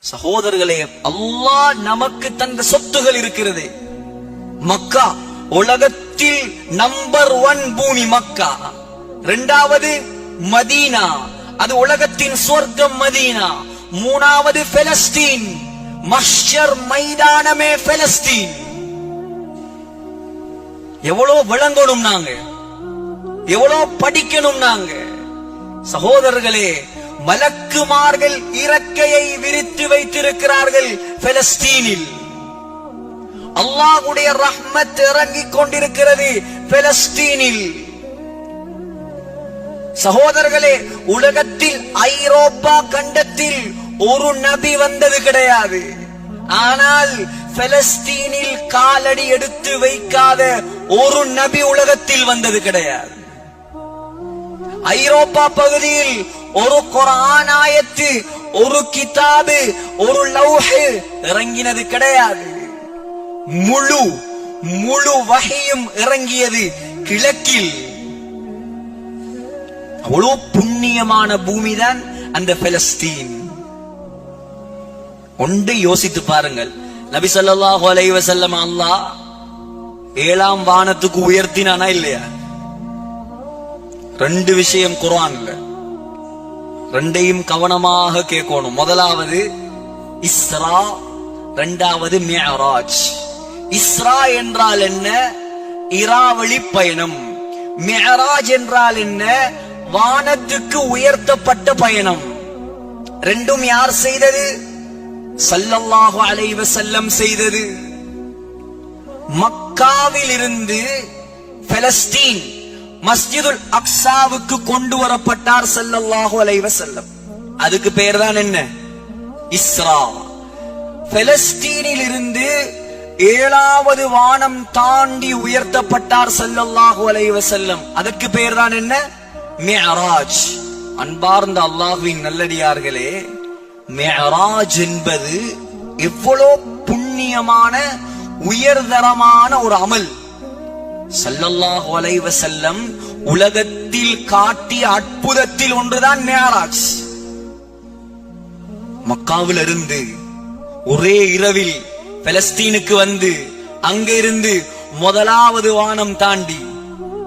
சகோதரர்களே அல்லாஹ் நமக்கு தந்த சொத்துகள் இருக்கிறது. மக்கா உலகத்தில் நம்பர் ஒன் பூமி மக்கா. இரண்டாவது மதீனா. அது உலகத்தின் சொர்க்கம் மதீனா. மூணாவது பெலஸ்தீன். மஷர் மைதானமே பெலஸ்தீன். எவ்வளவு விளங்கணும் நாங்க. எவ்வளவு படிக்கணும் நாங்க. சகோதரர்களே மலக்குமார்கள் இறக்கையை விரித்து வைத்திருக்கிறார்கள் பெலஸ்தீனில். அல்லாஹுடைய ரஹ்மத் இறங்கிக் கொண்டிருக்கிறது பெலஸ்தீனில். சகோதரர்களே உலகத்தில் ஐரோப்பா கண்டத்தில் ஒரு நபி வந்தது கிடையாது. ஆனால் பெலஸ்தீனில் காலடி எடுத்து வைக்காத ஒரு நபி உலகத்தில் வந்தது கிடையாது. ஐரோப்பா பகுதியில் ஒரு குரான் ஆயத்து ஒரு கிதாபு ஒரு லௌஹு இறங்கினது கிடையாது. முழு முழு வகையும் இறங்கியது கிழக்கில். அவ்வளவு புண்ணியமான பூமி தான் அந்த பெலஸ்தீன். ஒன்று யோசித்து பாருங்கள். நபி சொல்லாஹு அலைஹி வஸல்லம் அல்லாஹ் ஏழாம் வானத்துக்கு உயர்த்தினானா இல்லையா? ரெண்டு விஷயம் குர்ஆன்ல. ரெண்டையும் கவனமாக கேட்கணும். முதலாவது இஸ்ரா ரெண்டாவது மியராஜ் இஸ்ரா என்றால் என்ன? இராவளி பயணம் மியராஜ் என்றால் என்ன? வானத்துக்கு உயர்த்தப்பட்ட பயணம். ரெண்டும் யார் செய்தது? சல்லல்லாஹு அலைவ செல்லம் செய்தது. மக்காவில் இருந்து பலஸ்தீன் மஸ்ஜிதுல் அக்ஸாவுக்கு கொண்டு வரப்பட்டார் செல்லல்லாஹு அலைவ செல்லம் அதுக்கு பேர் தான் என்ன? இஸ்ரா. பெலஸ்டீனில் இருந்து ஏழாவது வானம் தாண்டி உயர்த்தப்பட்டார் செல்லல்லாஹு அலைவ செல்லம் அதற்கு பேர் தான் என்ன? மிஅராஜ் அன்பார்ந்த அல்லாஹ்வின் நல்லடியார்களே மிஅராஜ் என்பது எவ்வளோ புண்ணியமான உயர்தரமான ஒரு அமல். சல்லல்லாஹு அலைஹி செல்லம் உலகத்தில் காட்டிய அற்புதத்தில் ஒன்றுதான் மேராஜ். மக்காவில் இருந்து ஒரே இரவில் பெலஸ்தீனுக்கு வந்து அங்கிருந்து முதலாவது வானம் தாண்டி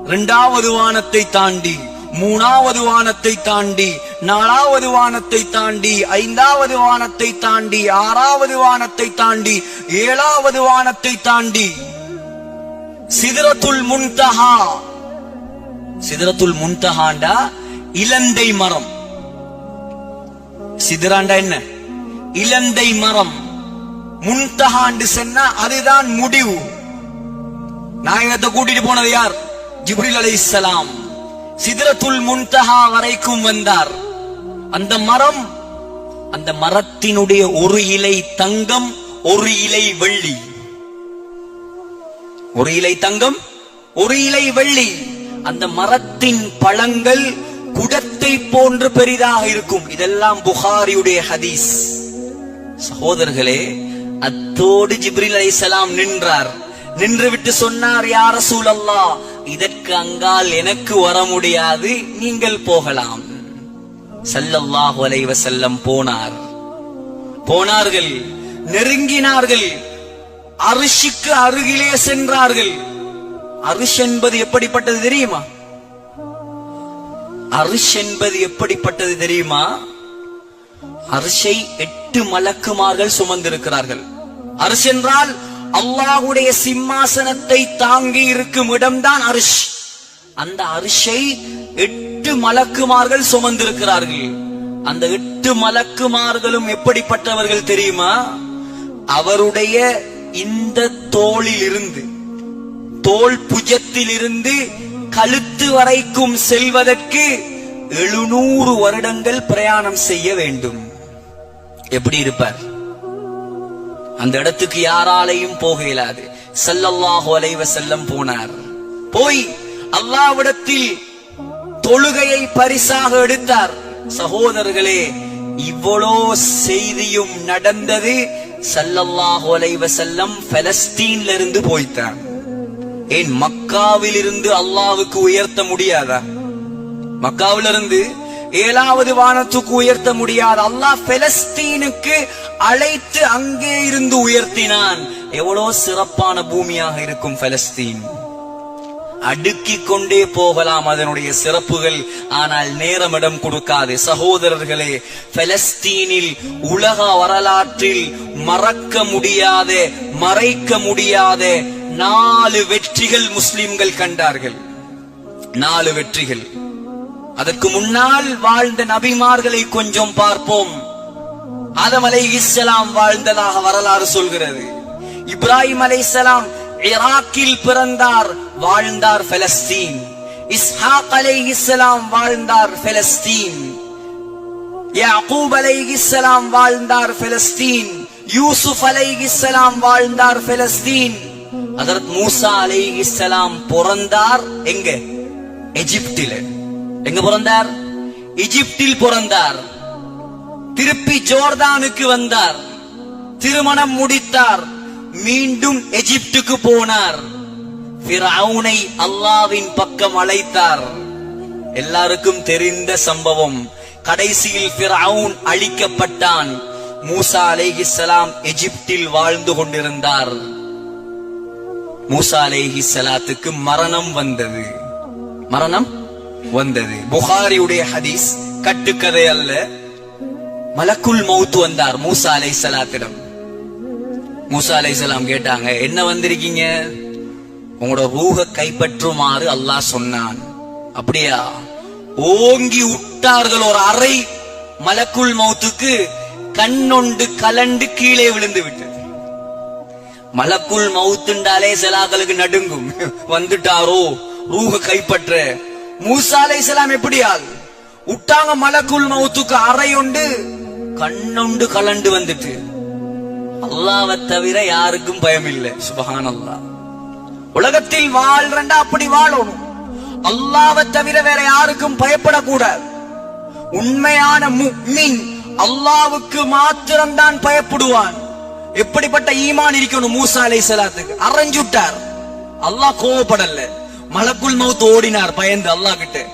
இரண்டாவது வானத்தை தாண்டி மூணாவது வானத்தை தாண்டி நாலாவது வானத்தை தாண்டி ஐந்தாவது வானத்தை தாண்டி ஆறாவது வானத்தை தாண்டி ஏழாவது வானத்தை தாண்டி சிதறத்துல் முன்தஹா. சிதறத்துல் முன்தஹாண்டா இலந்தை மரம். சிதறாண்டா என்ன? இலந்தை மரம். முன்தஹாண்டு சென்னா அதுதான் முடிவு. நாயகத்தை கூட்டிட்டு போனது யார்? ஜிப்ரில் அலைஹிஸ்ஸலாம் சிதறத்துல் முன்தஹா வரைக்கும் வந்தார். அந்த மரம் அந்த மரத்தினுடைய ஒரு இலை தங்கம் ஒரு இலை வெள்ளி. ஒரு இலை தங்கம் ஒரு இலை வெள்ளி. அந்த மரத்தின் பழங்கள் குடத்தை போன்று பெரிதாக இருக்கும். இதெல்லாம் புகாரியுடைய ஹதீஸ். சகோதரர்களே அத்தோடு ஜிப்ரில் அலைஹிஸ்ஸலாம் நின்றார். நின்றுவிட்டு சொன்னார் யார சூழல்லா இதற்கு அங்கால் எனக்கு வர முடியாது நீங்கள் போகலாம். செல்லல்லாஹு அலைஹி செல்லம் போனார். போனார்கள் நெருங்கினார்கள். அரிசிக்கு அருகிலே சென்றார்கள். அரிசி என்பது எப்படிப்பட்டது தெரியுமா? அரிசி என்பது எப்படிப்பட்டது தெரியுமா? அரிசை எட்டு மலக்குமார்கள் சுமந்திருக்கிறார்கள். அரிசி என்றால் அல்லாஹுடைய சிம்மாசனத்தை தாங்கி இருக்கும் இடம்தான் அரிஷ் அந்த அரிசை எட்டு மலக்குமார்கள் சுமந்திருக்கிறார்கள். அந்த எட்டு மலக்குமார்களும் எப்படிப்பட்டவர்கள் தெரியுமா? அவருடைய இந்த தோளிலிருந்து தோல் புஜத்தில் இருந்து கழுத்து வரைக்கும் செல்வதற்கு எழுநூறு வருடங்கள் பிரயாணம் செய்ய வேண்டும். எப்படி இருப்பார்? அந்த இடத்துக்கு யாராலையும் போக இயலாது. ஸல்லல்லாஹு அலைவ செல்லம் போனார். போய் அல்லாவிடத்தில் தொழுகையை பரிசாக எடுத்தார். சகோதரர்களே இவ்வளோ செய்தியும் நடந்தது ஸல்லல்லாஹு அலைஹி பலஸ்தீன்ல இருந்து போய்த்தார் ஏன் மக்காவில் இருந்து அல்லாவுக்கு உயர்த்த முடியாதா? மக்காவில இருந்து ஏழாவது வானத்துக்கு உயர்த்த முடியாது அல்லாஹ் பெலஸ்தீனுக்கு அழைத்து அங்கே இருந்து உயர்த்தினான். எவ்வளவு சிறப்பான பூமியாக இருக்கும் பெலஸ்தீன் அடுக்கிக் கொண்டே போகலாம் அதனுடைய சிறப்புகள். ஆனால் நேரமிடம் கொடுக்காது. சகோதரர்களே பலஸ்தீனில் உலக வரலாற்றில் மறக்க முடியாத மறைக்க முடியாத நாலு வெற்றிகள் முஸ்லிம்கள் கண்டார்கள். நாலு வெற்றிகள். அதற்கு முன்னால் வாழ்ந்த நபிமார்களை கொஞ்சம் பார்ப்போம். ஆதம் அலை இஸ்லாம் வாழ்ந்ததாக வரலாறு சொல்கிறது. இப்ராஹிம் அலை ஈராக்கில் பிறந்தார் வாழ்ந்தார் பலஸ்தீன் இஸ்ஹாக் அலை இஸ்லாம் வாழ்ந்தார் பலஸ்தீன் யாக்கூப் அலை இஸ்லாம் வாழ்ந்தார் பலஸ்தீன் யூசுப் அலை இஸ்லாம் வாழ்ந்தார் பலஸ்தீன் அதற்கு மூசா அலை இஸ்லாம் பிறந்தார் எங்க? எஜிப்தில. எங்க பிறந்தார்? எஜிப்டில் பிறந்தார். திருப்பி ஜோர்தானுக்கு வந்தார். திருமணம் முடித்தார். மீண்டும் எஜிப்துக்கு போனார். பிறவுனை அல்லாவின் பக்கம் அழைத்தார். எல்லாருக்கும் தெரிந்த சம்பவம் கடைசியில் பிறவுன் அழிக்கப்பட்டான். மூசா அலைஹிஸ்ஸலாம் எஜிப்தில் வாழ்ந்து கொண்டிருந்தார். மூசா சலாத்துக்கு மரணம் வந்தது. மரணம் வந்தது. புகாரியுடைய ஹதீஸ் கட்டுக்கதை அல்ல. மலக்குள் மௌத்து வந்தார் மூசா சலாத்திடம் மூசா அலைஹிஸ்ஸலாம் கேட்டாங்க என்ன வந்திருக்கீங்க? உங்களோட ஊக கைப்பற்றுமாறு அல்லாஹ் சொன்னான். அப்படியா? ஓங்கி விட்டார்கள் ஒரு அறை மலக்குள் மௌத்துக்கு கண்ணொண்டு கலண்டு கீழே விழுந்து விட்டது மலக்குள் மவுத்துண்டாலே சிலாக்களுக்கு நடுங்கும். வந்துட்டாரோ? ரூக கைப்பற்ற. மூசா சலாம் எப்படியால் விட்டாங்க மலக்குள் மவுத்துக்கு அறை உண்டு கண்ணொண்டு கலண்டு வந்துட்டு. அல்லாவை தவிர யாருக்கும் பயம் இல்லை சுபஹான் அல்லாஹ் உலகத்தில் வாழ்றண்டா அப்படி வாழணும். அல்லாவை தவிர வேற யாருக்கும் பயப்படக்கூடாது. உண்மையான முக்மின் அல்லாவுக்கு மாத்திரம்தான் பயப்படுவான். எப்படிப்பட்ட ஈமான் இருக்கணும்? மூசா அலை சலாத்துக்கு அரைஞ்சுட்டார். அல்லாஹ் கோவப்படல. மலக்குள் மவுத் ஓடினார் பயந்து அல்லாஹ் கிட்ட.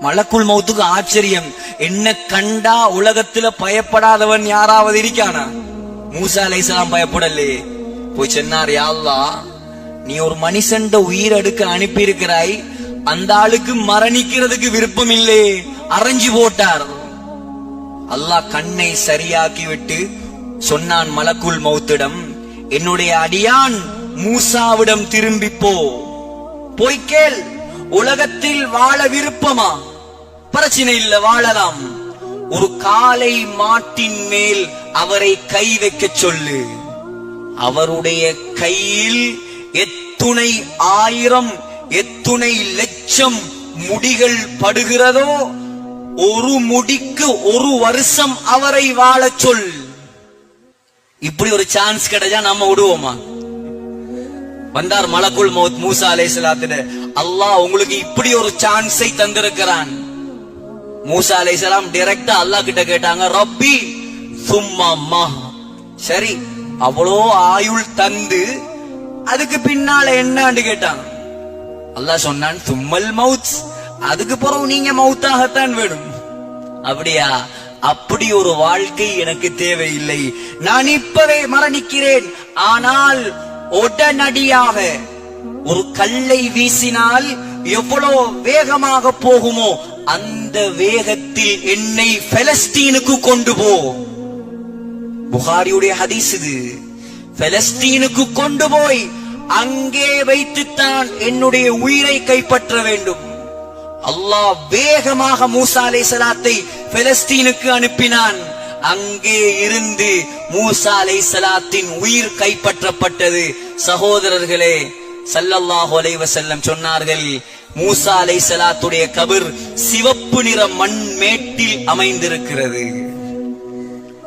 மலக்குள் மௌத்துக்கு ஆச்சரியம். என்ன கண்டா உலகத்துல பயப்படாதவன் யாராவது இருக்கானா? மூசா அலைசலாம் பயப்படலே. போய் சொன்னார் யா நீ ஒரு மனுஷன்ட உயிர் எடுக்க அனுப்பி இருக்கிறாய் அந்த ஆளுக்கு மரணிக்கிறதுக்கு விருப்பம் இல்லே அரைஞ்சு போட்டார். அல்லாஹ் கண்ணை சரியாக்கி விட்டு சொன்னான் மலக்குள் மௌத்திடம் என்னுடைய அடியான் மூசாவிடம் திரும்பி போ. போய் உலகத்தில் வாழ விருப்பமா? பிரச்சனை இல்ல வாழலாம். ஒரு காலை மாட்டின் மேல் அவரை கை வைக்க சொல்லு. அவருடைய கையில் எத்துணை ஆயிரம் எத்துணை லட்சம் முடிகள் படுகிறதோ ஒரு முடிக்கு ஒரு வருஷம் அவரை வாழ சொல். இப்படி ஒரு சான்ஸ் கிடைச்சா நம்ம விடுவோமா? வந்தார் மலக்குள் மௌத் மூசா அலைஹிஸ்ஸலாத்திட அல்லாஹ் உங்களுக்கு இப்படி ஒரு சான்ஸை தந்திருக்கிறான். மூசா அலைஹிஸ்ஸலாம் டைரக்டா அல்லாஹ் கிட்ட கேட்டாங்க ரப்பி சும்மா அம்மா. சரி அவ்வளோ ஆயுள் தந்து அதுக்கு பின்னால என்னன்னு கேட்டாங்க அல்லாஹ் சொன்னான் தும்மல் மவுத். அதுக்கு பிறகு நீங்க மவுத்தாகத்தான் வேணும் அப்படியா? அப்படி ஒரு வாழ்க்கை எனக்கு தேவையில்லை. நான் இப்பவே மரணிக்கிறேன். ஆனால் உடனடியாக ஒரு கல்லை வீசினால் எவ்வளவு வேகமாக போகுமோ அந்த வேகத்தில் என்னை பெலஸ்தீனுக்கு கொண்டு போ. புகாரியுடைய ஹதீஸ் இது. பெலஸ்தீனுக்கு கொண்டு போய் அங்கே வைத்துத்தான் என்னுடைய உயிரை கைப்பற்ற வேண்டும். அல்லாஹ் வேகமாக மூசா அலை சலாத்தை பெலஸ்தீனுக்கு அனுப்பினான். அங்கே இருந்து மூசா அலை சலாத்தின் உயிர் கைப்பற்றப்பட்டது. சகோதரர்களே சல்லல்லாஹு அலைவ செல்லம் சொன்னார்கள் மூசா அலை சலாத்துடைய கபிர் சிவப்பு நிற மண் மேட்டில் அமைந்திருக்கிறது.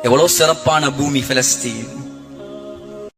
எவ்வளவு சிறப்பான பூமி பிலஸ்தீன்